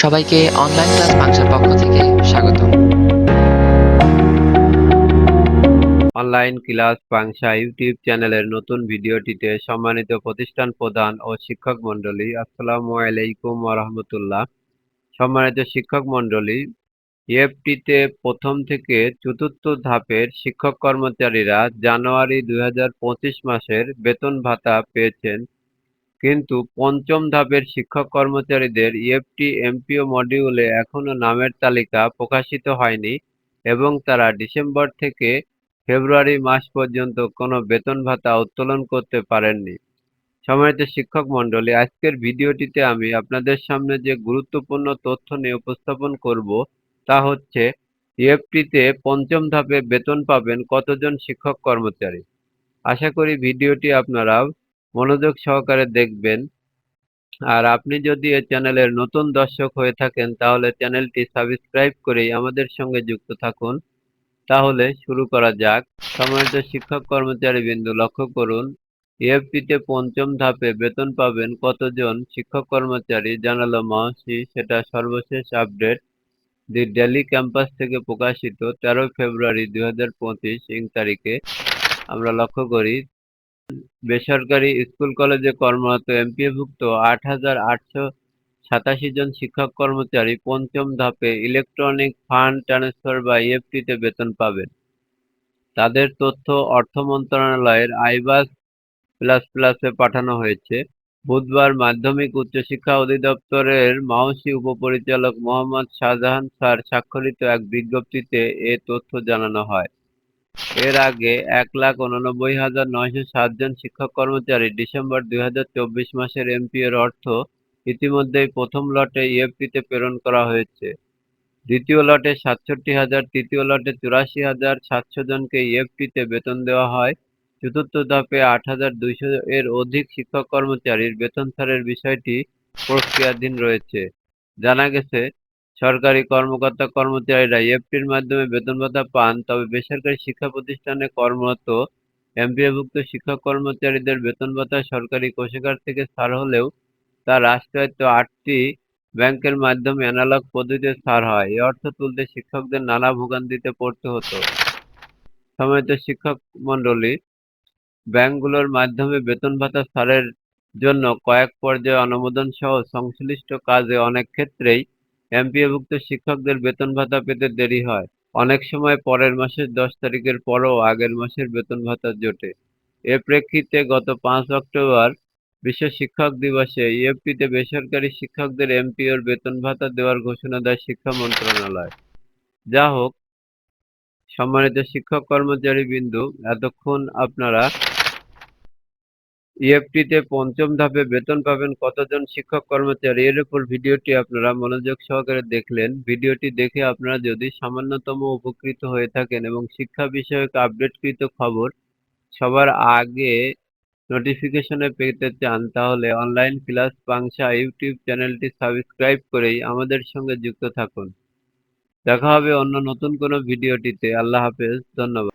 সবাইকে online class বাংশার পক্ষ থেকে স্বাগত। অনলাইন ক্লাস পাংশা ইউটিউব চ্যানেলের নতুন ভিডিওটিতে সম্মানিত প্রতিষ্ঠান প্রধান ও শিক্ষক মণ্ডলী, আসসালামু আলাইকুম রহমতুল্লাহ। সম্মানিত শিক্ষক মণ্ডলী, ইএফটিতে প্রথম থেকে চতুর্থ ধাপের শিক্ষক কর্মচারীরা জানুয়ারি দুই হাজার পঁচিশ মাসের বেতন ভাতা পেয়েছেন। কিন্তু পঞ্চম ধাপের শিক্ষক কর্মচারীদের ইএফটি এমপিও মডিউলে এখনও নামের তালিকা প্রকাশিত হয়নি এবং তারা ডিসেম্বর থেকে ফেব্রুয়ারি মাস পর্যন্ত কোনো বেতন ভাতা উত্তোলন করতে পারেননি। সম্মানিত শিক্ষক মণ্ডলী, আজকের ভিডিওটিতে আমি আপনাদের সামনে যে গুরুত্বপূর্ণ তথ্য নিয়ে উপস্থাপন করব তা হচ্ছে ইএফটিতে পঞ্চম ধাপে বেতন পাবেন কতজন শিক্ষক কর্মচারী? আশা করি ভিডিওটি আপনারা মনোযোগ সহকারে দেখবেন। আর আপনি যদি এই চ্যানেলের নতুন দর্শক হয়ে থাকেন, তাহলে চ্যানেলটি সাবস্ক্রাইব করেই আমাদের সঙ্গে যুক্ত থাকুন। তাহলে শুরু করা যাক। সম্মানিত শিক্ষক কর্মচারী বিন্দু, লক্ষ্য করুন ইএফটিতে পঞ্চম ধাপে বেতন পাবেন কতজন শিক্ষক কর্মচারী জানালো মাহসি সেটা সর্বশেষ আপডেট। দি ডেলি ক্যাম্পাস থেকে প্রকাশিত তেরোই ফেব্রুয়ারি দুই হাজার পঁচিশ ইং তারিখে। আমরা লক্ষ্য করি বেসরকারি স্কুল কলেজে কর্মরত এমপিএভুক্ত আট হাজার আটশো সাতাশি জন শিক্ষক কর্মচারী পঞ্চম ধাপে ইলেকট্রনিক ফান্ড ট্রান্সফার বা ইএফটিতে বেতন পাবেন। তাদের তথ্য অর্থ মন্ত্রণালয়ের আইবাস প্লাস প্লাসে পাঠানো হয়েছে। বুধবার মাধ্যমিক উচ্চশিক্ষা অধিদপ্তরের মাওসি উপপরিচালক মোহাম্মদ শাহজাহান স্যার স্বাক্ষরিত এক বিজ্ঞপ্তিতে এ তথ্য জানানো হয়। এর আগে এক লাখ উননব্বই হাজার নয়শো সাত জন শিক্ষক কর্মচারী ডিসেম্বর দুই হাজার চব্বিশ মাসের এমপিএর অর্থ ইতিমধ্যেই প্রথম লটে ইএফটিতে প্রেরণ করা হয়েছে। দ্বিতীয় লটে সাতষট্টি হাজার, তৃতীয় লটে চুরাশি হাজার সাতশো জনকে ইএফটিতে বেতন দেওয়া হয়। চতুর্থ ধাপে আট হাজার দুইশো এর অধিক শিক্ষক কর্মচারীর বেতন ছাড়ের বিষয়টি প্রক্রিয়াধীন রয়েছে। জানা গেছে সরকারি কর্মকর্তা কর্মচারীরা ইএফটির মাধ্যমে বেতন ভাতা পান, তবে বেসরকারি শিক্ষা প্রতিষ্ঠানে কর্মরত এমপিএভুক্ত শিক্ষক কর্মচারীদের বেতন ভাতা সরকারি কোষাগার থেকে ছাড় হলেও তা রাষ্ট্রায়ত্ত আটটি ব্যাংকের মাধ্যমে অ্যানালগ পদ্ধতিতে ছাড় হয়। এ অর্থ তুলতে শিক্ষকদের নানা ভোগান্তিতে পড়তে হতো। সম্মানিত শিক্ষক মণ্ডলী ব্যাংকগুলোর মাধ্যমে বেতন ভাতা ছাড়ের জন্য কয়েক পর্যায়ে অনুমোদন সহ সংশ্লিষ্ট কাজে অনেক ক্ষেত্রেই এমপিএভুক্ত শিক্ষকদের বেতন ভাতা পেতে দেরি হয়। অনেক সময় পরের মাসের দশ তারিখের পরও আগের মাসের বেতন ভাতা জোটে। এ প্রেক্ষিতে গত পাঁচ অক্টোবর বিশ্ব শিক্ষক দিবসে ইএফটিতে বেসরকারি শিক্ষকদের এমপিওর বেতন ভাতা দেওয়ার ঘোষণা দেয় শিক্ষা মন্ত্রণালয়। যা হোক সম্মানিত শিক্ষক কর্মচারী বিন্দু এতক্ষণ আপনারা ইএফটিতে পঞ্চম ধাপে বেতন পাবেন কতজন শিক্ষক কর্মচারী? এর উপর ভিডিওটি আপনারা মনোযোগ সহকারে দেখলেন। ভিডিওটি দেখে আপনারা যদি সামান্যতম উপকৃত হয়ে থাকেন এবং শিক্ষা বিষয়ক আপডেটকৃত খবর সবার আগে নোটিফিকেশনে পেতে চান, তাহলে অনলাইন ক্লাস পাংশা ইউটিউব চ্যানেলটি সাবস্ক্রাইব করেই আমাদের সঙ্গে যুক্ত থাকুন। দেখা হবে অন্য নতুন কোনো ভিডিওটিতে। আল্লাহ হাফেজ। ধন্যবাদ।